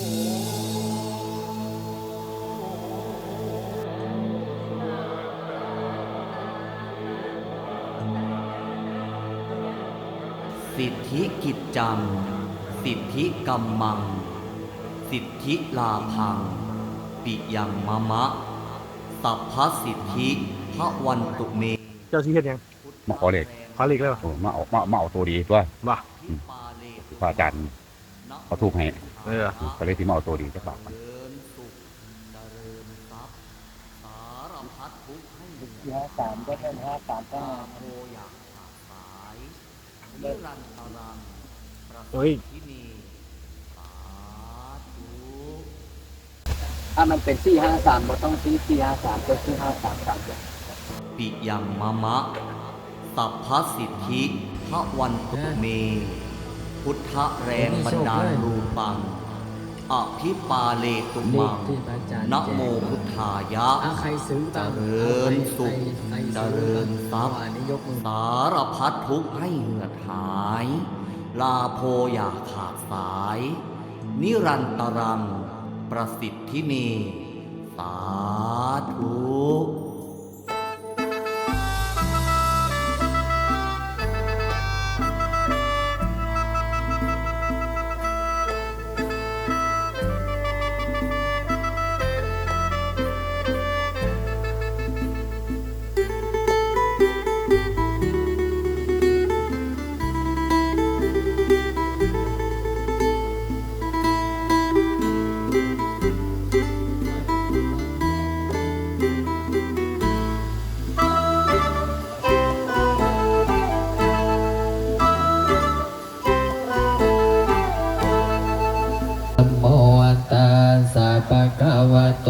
สิทธิกิจจัง สิทธิกรรมัง สิทธิลาพัง ปิยังมะมะ สัพพสิทธิพระวันตุเม เจ้าชี้เห็นยังมาขอเลขขอหลีกเลยวะโอ้มาเอามามาเอาตัวดีตัวว่าพระอาจารย์ เขาถูกให้เออก็เลยที่มาเอาตัวดีจะฝากมันเริญสุขเจริญทรัพย์สารพัดทุกข์ให้หมดห้าสามก็เป็นห้าสามก็ตาโพอยากขาดสายนิรันตรังประสิเฮ้ยทธินีสาธุถ้ามันเป็นสี่ห้าสามก็ต้องซื้อสี่ห้าสามก็ซื้อห้าสามสามปิยังมะมะสัพพสิทธิพระวันตุเม พุทธแรงบันดาลรูปังอภิปาเลตุเลมัขงที่พระอาจารย์นะแจ้งโมพุทธายะอะใครซื้อตามเจริญสุขใครเจซื้อริญทรัพย์อ่านี่ยกมือสารพัดทุกข์ให้เหือดหาย ลาโพอย่าขาดสาย นิรันตรัง ประสิทธินี สาธุ วะโต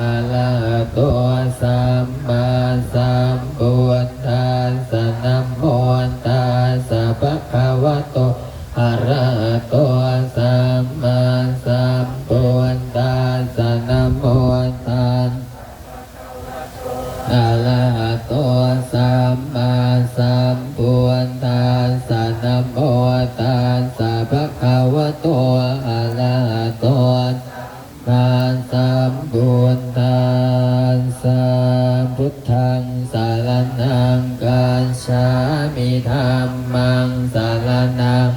อะระหะโตสัมมาสัมพุทธัสสะนะโมตัสสะภะคะวะโตอะระหะโตสัมมาสัมพุทธัสสะนะโมตัสอะระหะโตสัมมาสัมพุทธัสสะนะโมตัสสะภะคะวะโตอะ พุทธังสารนังกัจฉามิธัมมังสารนัง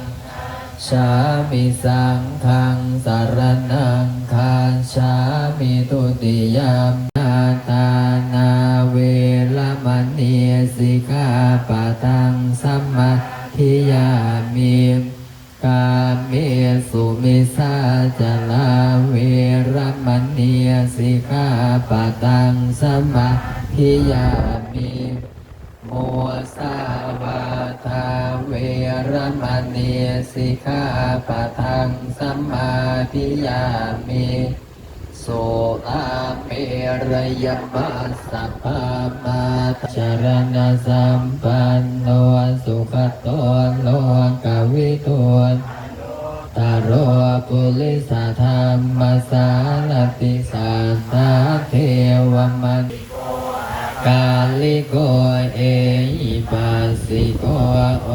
ชามิสังฆังสารนังคาชามิตุติยามนาตานาเวรมณีสิกาปะทังสัมมาทิยามิ กาเมสุมิสาจลาเวรมณีสิกขาปะทังสัมมาทิยามิโมสาวาทาเวรมณีสิกขาปะทังสัมมาทิยามิโสอาเมรยมัสสะพา มาจารณสัมปันโนสุขโตโลกวิทูนตารโรปุริสธรรมสารติสัทธาเทวมันกาลิโกเอหิปัสสิโกโอ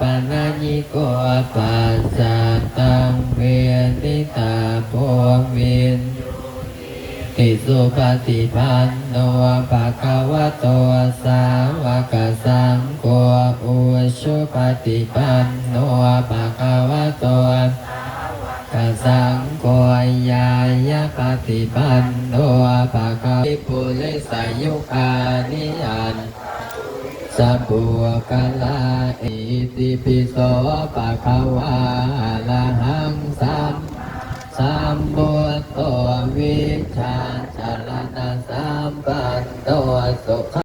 ปะนะญิโกปัสสตังเวทิตาโพวิน ติสุปฏิปันโนภะคะวะโตสาวกสังโฆอุชุปฏิปันโนภะคะวะโตกสังโฆยายะปฏิปันโนภะคะวิปุริสายุคานิยันสัพพุกะลาอิติปิโสภะคะวะอะระหังสัมสัมโวิ